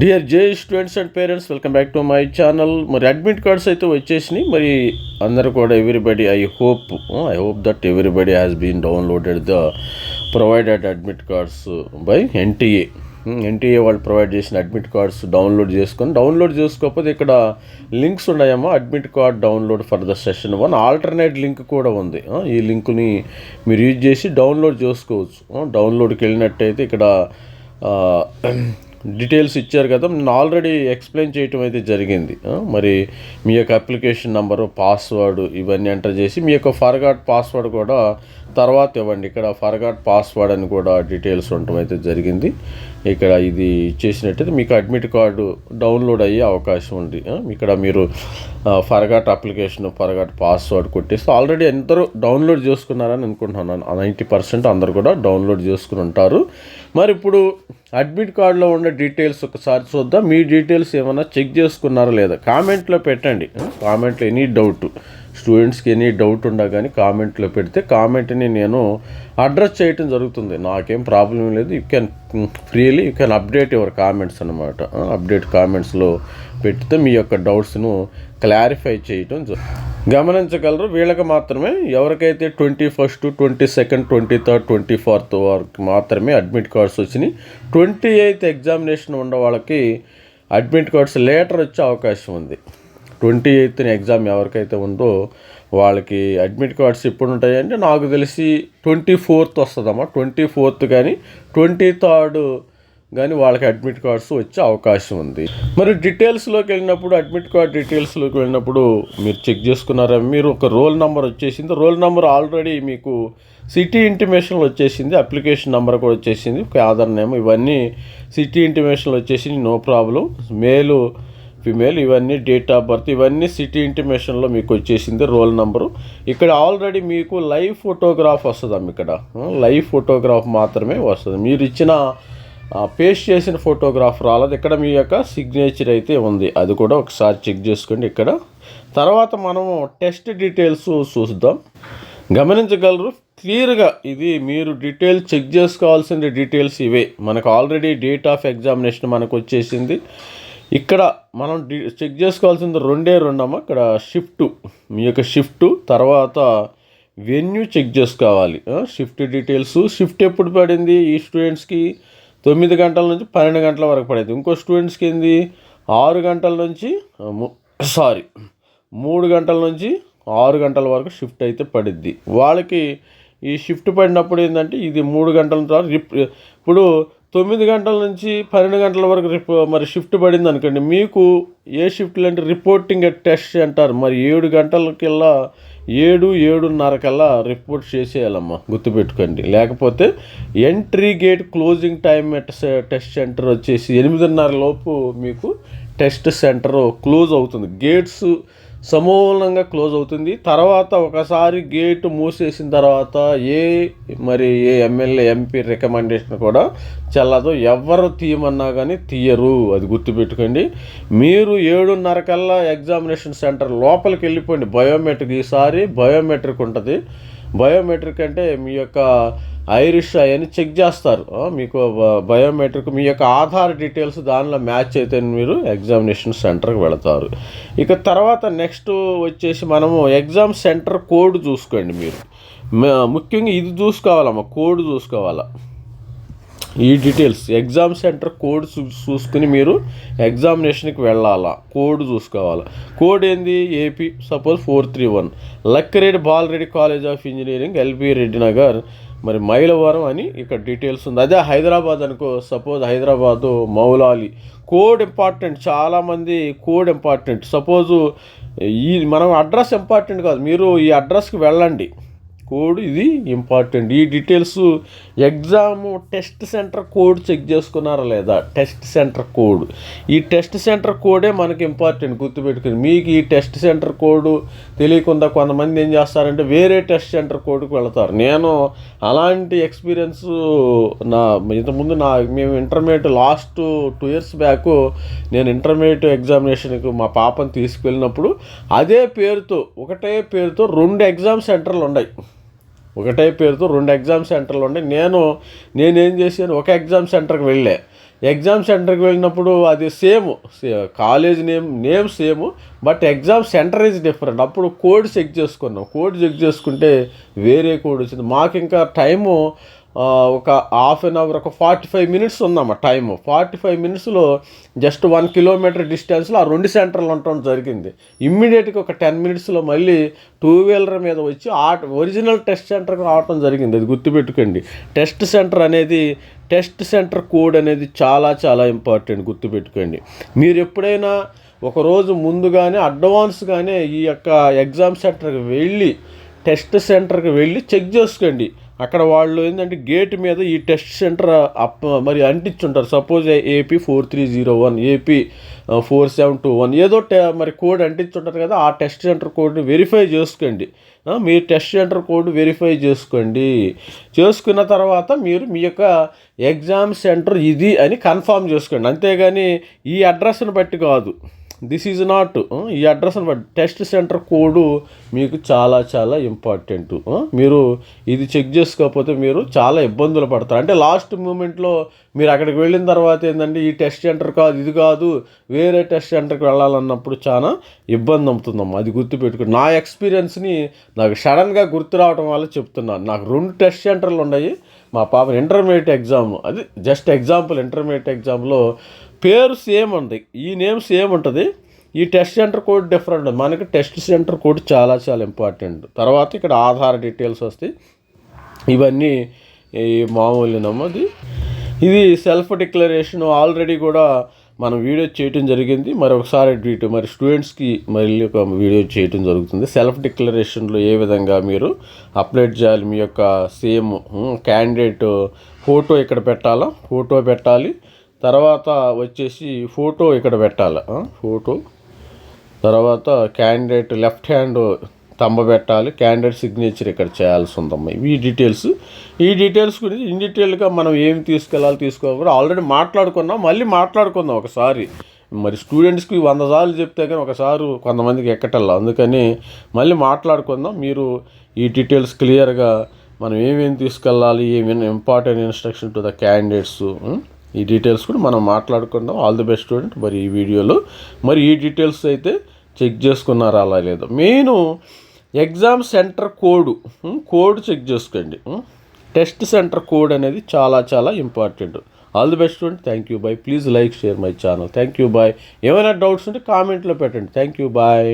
Dear JEE students and parents welcome back to my channel మరి admit cards అయితే వచ్చేసినాయి. మరి అందరూ కూడా everybody I hope I hope that everybody has been downloaded the provided admit cards by NTA NTA వాళ్ళు provide చేసిన admit cards download చేసుకొని download చేసుకోకపోతే ఇక్కడ లింక్స్ ఉన్నాయమ్మా admit card download for the session one alternate link కూడా ఉంది. ఈ లింక్ని మీరు యూజ్ చేసి డౌన్లోడ్ చేసుకోవచ్చు. డౌన్లోడ్కి వెళ్ళినట్టయితే ఇక్కడ డీటెయిల్స్ ఇచ్చారు కదా నేను ఆల్రెడీ ఎక్స్ప్లెయిన్ చేయటం అయితే జరిగింది. మరి మీ యొక్క అప్లికేషన్ నెంబరు పాస్వర్డ్ ఇవన్నీ ఎంటర్ చేసి మీ యొక్క ఫర్గాట్ పాస్వర్డ్ కూడా తర్వాత ఇవ్వండి. ఇక్కడ ఫర్గాట్ పాస్వర్డ్ అని కూడా డీటెయిల్స్ ఉండటం అయితే జరిగింది. ఇక్కడ ఇది ఇచ్చేసినట్టయితే మీకు అడ్మిట్ కార్డు డౌన్లోడ్ అయ్యే అవకాశం ఉంది. ఇక్కడ మీరు ఫర్గాట్ అప్లికేషన్ ఫర్గాట్ పాస్వర్డ్ కొట్టేస్తే ఆల్రెడీ అందరూ డౌన్లోడ్ చేసుకున్నారని అనుకుంటున్నాను. నైంటీ పర్సెంట్ అందరు కూడా డౌన్లోడ్ చేసుకుని ఉంటారు. మరి ఇప్పుడు అడ్మిట్ కార్డులో ఉన్న డీటెయిల్స్ ఒకసారి చూద్దాం. మీ డీటెయిల్స్ ఏమైనా చెక్ చేసుకున్నారా లేదా? కామెంట్లో పెట్టండి. కామెంట్లో ఎనీ డౌట్ స్టూడెంట్స్కి ఎనీ డౌట్ ఉండా కానీ కామెంట్లో పెడితే కామెంట్ని నేను అడ్రస్ చేయటం జరుగుతుంది. నాకేం ప్రాబ్లం లేదు. You can freely you can update your comments అనమాట అప్డేట్ కామెంట్స్లో పెడితే మీ యొక్క డౌట్స్ను క్లారిఫై చేయటం గమనించగలరు. వీళ్ళకి మాత్రమే ఎవరికైతే twenty first twenty second twenty third twenty fourth వరకు మాత్రమే అడ్మిట్ కార్డ్స్ వచ్చినాయి ట్వంటీ ఎయిత్ ఎగ్జామినేషన్ ఉన్న వాళ్ళకి అడ్మిట్ కార్డ్స్ లేటర్ వచ్చే అవకాశం ఉంది. ట్వంటీ ఎయిత్ని ఎగ్జామ్ ఎవరికైతే ఉందో వాళ్ళకి అడ్మిట్ కార్డ్స్ ఎప్పుడు ఉంటాయంటే నాకు తెలిసి ట్వంటీ ఫోర్త్ వస్తుందమ్మా. ట్వంటీ ఫోర్త్ కానీ ట్వంటీ థర్డ్ కానీ వాళ్ళకి అడ్మిట్ కార్డ్స్ వచ్చే అవకాశం ఉంది. మరి డీటెయిల్స్లోకి వెళ్ళినప్పుడు అడ్మిట్ కార్డ్ డీటెయిల్స్లోకి వెళ్ళినప్పుడు మీరు చెక్ చేసుకున్నారా? మీరు ఒక రోల్ నెంబర్ వచ్చేసింది. రోల్ నెంబర్ ఆల్రెడీ మీకు సిటీ ఇంటిమేషన్లో వచ్చేసింది. అప్లికేషన్ నెంబర్ కూడా వచ్చేసింది. ఆధార్ నేమ్ ఇవన్నీ సిటీ ఇంటిమేషన్లో వచ్చేసింది నో ప్రాబ్లం. మేలు ఫిమేల్ ఇవన్నీ డేట్ ఆఫ్ బర్త్ ఇవన్నీ సిటీ ఇంటిమేషన్లో మీకు వచ్చేసింది రోల్ నెంబరు. ఇక్కడ ఆల్రెడీ మీకు లైవ్ ఫోటోగ్రాఫ్ వస్తుందమ్మ ఇక్కడ లైవ్ ఫోటోగ్రాఫ్ మాత్రమే వస్తుంది. మీరు ఇచ్చిన పేస్ట్ చేసిన ఫోటోగ్రాఫ్ రాలేదు. ఇక్కడ మీ యొక్క సిగ్నేచర్ అయితే ఉంది. అది కూడా ఒకసారి చెక్ చేసుకోండి ఇక్కడ. తర్వాత మనము టెస్ట్ డీటెయిల్స్ చూద్దాం. గమనించగలరు క్లియర్గా ఇది మీరు డీటెయిల్ చెక్ చేసుకోవాల్సిన డీటెయిల్స్ ఇవే. మనకు ఆల్రెడీ డేట్ ఆఫ్ ఎగ్జామినేషన్ మనకు వచ్చేసింది ఇక్కడ మనం చెక్ చేసుకోవాల్సింది రెండే రెండమ్మ. ఇక్కడ షిఫ్ట్ మీ యొక్క షిఫ్ట్ తర్వాత వెన్యూ చెక్ చేసుకోవాలి. Shift details. షిఫ్ట్ ఎప్పుడు పడింది? ఈ స్టూడెంట్స్కి తొమ్మిది గంటల నుంచి పన్నెండు గంటల వరకు పడింది. ఇంకో స్టూడెంట్స్కి ఏంది? ఆరు గంటల నుంచి సారీ మూడు గంటల నుంచి ఆరు గంటల వరకు షిఫ్ట్ అయితే పడిద్ది. వాళ్ళకి ఈ షిఫ్ట్ పడినప్పుడు ఏంటంటే ఇది మూడు గంటల తర్వాత రిప్ ఇప్పుడు తొమ్మిది గంటల నుంచి పన్నెండు గంటల వరకు రిపో మరి షిఫ్ట్ పడింది అనుకోండి మీకు ఏ షిఫ్ట్లు అంటే రిపోర్టింగ్ టెస్ట్ అంటారు. మరి ఏడు గంటలకల్లా ఏడు ఏడున్నర కల్లా రిపోర్ట్ చేసేయాలమ్మా గుర్తుపెట్టుకోండి. లేకపోతే entry gate closing time test centre వచ్చేసి ఎనిమిదిన్నర లోపు మీకు టెస్ట్ సెంటర్ క్లోజ్ అవుతుంది. గేట్స్ సమూలంగా క్లోజ్ అవుతుంది. తర్వాత ఒకసారి గేటు మూసేసిన తర్వాత ఏ మరి ఏ ఎమ్మెల్యే ఎంపీ రికమెండేషన్ కూడా చెల్లదు. ఎవరు తీయమన్నా కానీ తీయరు. అది గుర్తుపెట్టుకోండి. మీరు ఏడున్నర కల్లా ఎగ్జామినేషన్ సెంటర్ లోపలికి వెళ్ళిపోండి. బయోమెట్రిక్ ఈసారి బయోమెట్రిక్ ఉంటుంది. బయోమెట్రిక్ అంటే మీ యొక్క ఐరిష్ అవన్నీ చెక్ చేస్తారు. మీకు బ- బయోమెట్రిక్ మీ యొక్క ఆధార్ డీటెయిల్స్ దానిలో మ్యాచ్ అయితే మీరు ఎగ్జామినేషన్ సెంటర్కి వెళతారు. ఇక తర్వాత నెక్స్ట్ వచ్చేసి మనము ఎగ్జామ్ సెంటర్ కోడ్ చూసుకోండి మీరు. ముఖ్యంగా ఇది చూసుకోవాలమ్మా కోడ్ చూసుకోవాలా. ఈ డీటెయిల్స్ ఎగ్జామ్ సెంటర్ కోడ్ చూ చూసుకుని మీరు ఎగ్జామినేషన్కి వెళ్ళాలా కోడ్ చూసుకోవాలా. కోడ్ ఏంది? AP suppose four three one. Lakkireddy Balareddy college of engineering LB Reddy Nagar మరి మైలవరం అని ఇక్కడ డీటెయిల్స్ ఉంది. అదే హైదరాబాద్ అనుకో suppose Hyderabad Moulali. Code important చాలామంది కోడ్ ఇంపార్టెంట్ సపోజు ఈ మనం అడ్రస్ ఇంపార్టెంట్ కాదు. మీరు ఈ అడ్రస్కి వెళ్ళండి. కోడ్ ఇది ఇంపార్టెంట్ ఈ details exam test centre code check చేసుకున్నారా లేదా? టెస్ట్ సెంటర్ కోడ్ ఈ టెస్ట్ సెంటర్ కోడే మనకి ఇంపార్టెంట్ గుర్తుపెట్టుకుని మీకు ఈ టెస్ట్ సెంటర్ కోడ్ తెలియకుండా కొంతమంది ఏం చేస్తారంటే వేరే టెస్ట్ సెంటర్ కోడ్కి వెళతారు. నేను అలాంటి ఎక్స్పీరియన్స్ నా ఇంతకుముందు నా మేము intermediate last two years back నేను ఇంటర్మీడియట్ ఎగ్జామినేషన్కి మా పాపను తీసుకువెళ్ళినప్పుడు అదే పేరుతో ఒకటే పేరుతో రెండు ఎగ్జామ్ సెంటర్లు ఉన్నాయి. ఒకటే పేరుతో రెండు ఎగ్జామ్ సెంటర్లు ఉన్నాయి. నేను నేనేం చేశాను? ఒక ఎగ్జామ్ సెంటర్కి వెళ్ళే. ఎగ్జామ్ సెంటర్కి వెళ్ళినప్పుడు అది same college name name same but exam centre is different. అప్పుడు కోడ్ చెక్ చేసుకున్నాం. కోడ్ చెక్ చేసుకుంటే వేరే కోడ్ వచ్చింది. మాకు ఇంకా టైము ఒక హాఫ్ అన్ అవర్ ఒక ఫార్టీ ఫైవ్ మినిట్స్ ఉందమ్మా టైం ఫార్టీ ఫైవ్ మినిట్స్లో జస్ట్ వన్ కిలోమీటర్ డిస్టెన్స్లో ఆ రెండు సెంటర్లు ఉండటం జరిగింది. ఇమ్మీడియట్గా ఒక టెన్ మినిట్స్లో మళ్ళీ టూ వీలర్ మీద వచ్చి ఆ ఒరిజినల్ టెస్ట్ సెంటర్కి రావటం జరిగింది. అది గుర్తుపెట్టుకోండి. టెస్ట్ సెంటర్ అనేది టెస్ట్ సెంటర్ కోడ్ అనేది చాలా చాలా ఇంపార్టెంట్ గుర్తుపెట్టుకోండి. మీరు ఎప్పుడైనా ఒకరోజు ముందుగానే అడ్వాన్స్గానే ఈ యొక్క ఎగ్జామ్ సెంటర్కి వెళ్ళి టెస్ట్ సెంటర్కి వెళ్ళి చెక్ చేసుకోండి. అక్కడ వాళ్ళు ఏంటంటే గేట్ మీద ఈ టెస్ట్ సెంటర్ అప్ మరి అంటించుంటారు. Suppose AP four three zero one AP four seven two one ఏదో మరి కోడ్ అంటించుంటారు కదా ఆ టెస్ట్ సెంటర్ కోడ్ని వెరిఫై చేసుకోండి. మీరు మీ టెస్ట్ సెంటర్ కోడ్ వెరిఫై చేసుకోండి. చేసుకున్న తర్వాత మీరు మీ యొక్క ఎగ్జామ్ సెంటర్ ఇది అని కన్ఫామ్ చేసుకోండి. అంతేగాని ఈ అడ్రస్ని బట్టి కాదు. దిస్ ఈజ్ నాట్ ఈ అడ్రస్ని అనమాట టెస్ట్ సెంటర్ కోడ్ మీకు చాలా చాలా ఇంపార్టెంట్ uh, మీరు ఇది చెక్ చేసుకోకపోతే మీరు చాలా ఇబ్బందులు పడతారు. అంటే లాస్ట్ మూమెంట్లో మీరు అక్కడికి వెళ్ళిన తర్వాత ఏంటంటే ఈ టెస్ట్ సెంటర్ కాదు ఇది కాదు వేరే టెస్ట్ సెంటర్కి వెళ్ళాలన్నప్పుడు చాలా ఇబ్బంది అవుతుందమ్మా అది గుర్తుపెట్టుకుని నా ఎక్స్పీరియన్స్ని నాకు సడన్గా గుర్తు రావడం వల్ల చెప్తున్నాను. నాకు రెండు టెస్ట్ సెంటర్లు ఉన్నాయి. మా పాప ఇంటర్మీడియట్ ఎగ్జామ్ అది జస్ట్ ఎగ్జాంపుల్ ఇంటర్మీడియట్ ఎగ్జామ్లో పేరు సేమ్ ఉంది. ఈ నేమ్ సేమ్ ఉంటుంది. ఈ టెస్ట్ సెంటర్ కోడ్ డిఫరెంట్ మనకి టెస్ట్ సెంటర్ కోడ్ చాలా చాలా ఇంపార్టెంట్. తర్వాత ఇక్కడ ఆధార్ డీటెయిల్స్ వస్తాయి ఇవన్నీ ఈ మామూలు నమ్మది ఇది సెల్ఫ్ డిక్లరేషన్ ఆల్రెడీ కూడా మనం వీడియో చేయటం జరిగింది. మరి ఒకసారి వీటి మరి స్టూడెంట్స్కి మళ్ళీ ఒక వీడియో చేయటం జరుగుతుంది. సెల్ఫ్ డిక్లరేషన్లో ఏ విధంగా మీరు అప్లోడ్ చేయాలి? మీ యొక్క సేమ్ క్యాండిడేట్ ఫోటో ఇక్కడ పెట్టాలా? ఫోటో పెట్టాలి. తర్వాత వచ్చేసి ఫోటో ఇక్కడ పెట్టాలి. ఫోటో. తర్వాత క్యాండిడేట్ లెఫ్ట్ హ్యాండ్ తంబ పెట్టాలి. క్యాండిడేట్ సిగ్నేచర్ ఇక్కడ చేయాల్సి ఉందమ్మా. ఈ డీటెయిల్స్. ఈ డీటెయిల్స్ గురించి ఇన్ డీటెయిల్గా మనం ఏం తీసుకెళ్ళాలి తీసుకోవాలి ఆల్రెడీ మాట్లాడుకున్నాం. మళ్ళీ మాట్లాడుకుందాం ఒకసారి. మరి స్టూడెంట్స్కి వంద సార్లు చెప్తే కానీ ఒకసారి కొంతమందికి ఎక్కటల్లా. అందుకని మళ్ళీ మాట్లాడుకుందాం. మీరు ఈ డీటెయిల్స్ క్లియర్గా మనం ఏమేమి తీసుకెళ్ళాలి ఏమైనా important instruction to the candidates ఈ డీటెయిల్స్ కూడా మనం మాట్లాడుకుందాం. ఆల్ ది బెస్ట్ స్టూడెంట్ మరి ఈ వీడియోలో మరి ఈ డీటెయిల్స్ అయితే చెక్ చేసుకున్నారా అలా లేదో? Main exam centre code code check చేసుకోండి. టెస్ట్ సెంటర్ కోడ్ అనేది చాలా చాలా important all the best student thank you bye please like share my channel thank you bye ఏమైనా డౌట్స్ ఉంటే కామెంట్లో పెట్టండి. Thank you bye